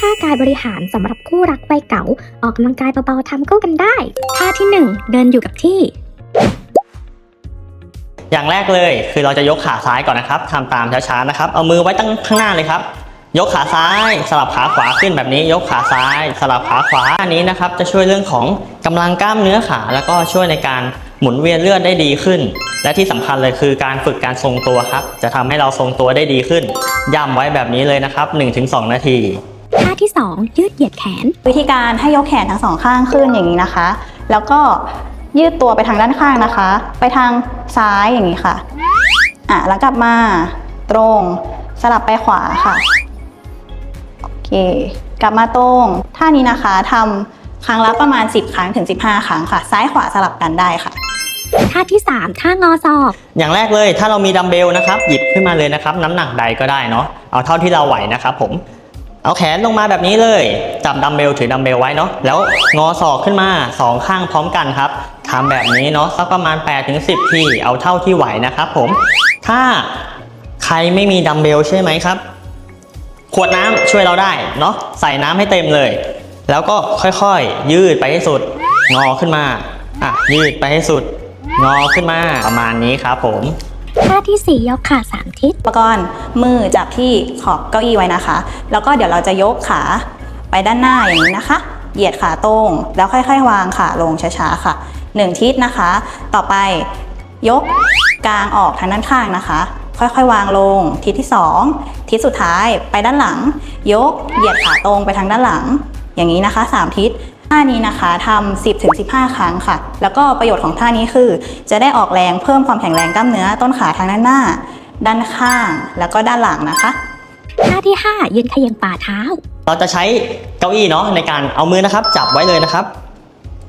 ท่ากายบริหารสำหรับคู่รักวัยเก่า ออกกำลังกายเบาๆทำคู่กันได้ ท่าที่ 1 เดินอยู่กับที่ อย่างแรกเลยคือเราจะยกขาซ้ายก่อนนะครับทำตามช้าๆนะครับ เอามือไว้ตั้งข้างหน้าเลยครับยกขาซ้ายสลับขาขวาขึ้นแบบนี้ ยกขาซ้ายสลับขาขวาอันนี้นะครับจะช่วยเรื่องของกำลังกล้ามเนื้อขา แล้วก็ช่วยในการหมุนเวียนเลือดได้ดีขึ้น และที่สำคัญเลยคือการฝึกการทรงตัวครับ จะทำให้เราทรงตัวได้ดีขึ้นย้ำไว้แบบนี้เลยนะครับ 1-2 นาทีาที่ 2 ยืดเหยียดแขน วิธีการให้ยกแขนทั้งสองข้างขึ้นอย่างนี้นะคะ แล้วก็ยืดตัวไปทางด้านข้างนะคะ ไปทางซ้ายอย่างนี้ค่ะอะแล้วกลับมาตรงสลับไปขวาค่ะโอเคกลับมาตรงท่านี้นะคะทำครั้งละประมาณ 10 ครั้งถึง 15 ครั้งค่ะ ซ้ายขวาสลับกันได้ค่ะท่าที่ 3 ท่างอศอก อย่างแรกเลยถ้าเรามีดัมเบลนะครับ หยิบขึ้นมาเลยนะครับ น้ำหนักใดก็ได้เนาะเอาเท่าที่เราไหวนะครับผม เอาแขนลงมาแบบนี้เลย จับดัมเบลถือดัมเบลไว้เนาะแล้วงอศอกขึ้นมาสองข้างพร้อมกันครับทำแบบนี้เนาะสักประมาณ 8-10 ทีเอาเท่าที่ไหวนะครับผมถ้าใครไม่มีดัมเบลใช่ไหมครับ ขวดน้ำช่วยเราได้เนาะใส่น้ำให้เต็มเลย แล้วก็ค่อยๆ ยืดไปให้สุด งอขึ้นมาอะยืดไปให้สุด งอขึ้นมาประมาณนี้ครับผม ท่าที่ 4 ยกขาสามทิศอุปกรณ์มือจับที่ขอบเก้าอี้ไว้นะคะ แล้วก็เดี๋ยวเราจะยกขาไปด้านหน้าอย่างนี้นะคะ เหยียดขาตรง แล้วค่อย ๆ วางขาลงช้าๆค่ะหนึ่งทิศนะคะ ต่อไปยกกลางออกทางด้านข้างนะคะ ค่อยๆ วางลง ทิศที่ 2 ทิศสุดท้ายไปด้านหลัง ยกเหยียดขาตรงไปทางด้านหลัง อย่างนี้นะคะ 3 ทิศ ท่านี้นะคะทำ10ถึง15 ครั้งค่ะ แล้วก็ประโยชน์ของท่านี้คือ จะได้ออกแรงเพิ่มความแข็งแรงกล้ามเนื้อต้นขาทางด้านหน้า ด้านข้าง แล้วก็ด้านหลังนะคะ ท่าที่ 5 ยืนเขย่งฝ่าเท้า เราจะใช้เก้าอี้เนาะในการเอามือนะครับ จับไว้เลยนะครับ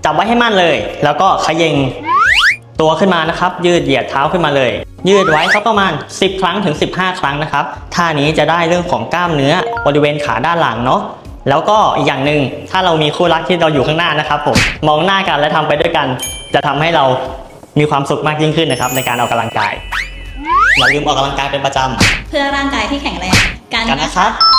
จับไว้ให้มั่นเลย แล้วก็เขย่งตัวขึ้นมานะครับ ยืดเหยียดเท้าขึ้นมาเลย ยืดไว้ครับประมาณ 10 ครั้งถึง 15 ครั้งนะครับท่านี้จะได้เรื่องของกล้ามเนื้อบริเวณขาด้านหลังเนาะ แล้วก็อีกอย่างหนึ่งถ้าเรามีคู่รักที่เราอยู่ข้างหน้านะครับผมมองหน้ากันและทำไปด้วยกัน จะทำให้เรามีความสุขมากยิ่งขึ้นนะครับ ในการออกกำลังกายอย่าลืมออกกำลังกายเป็นประจำเพื่อร่างกายที่แข็งแรงกันนะครับ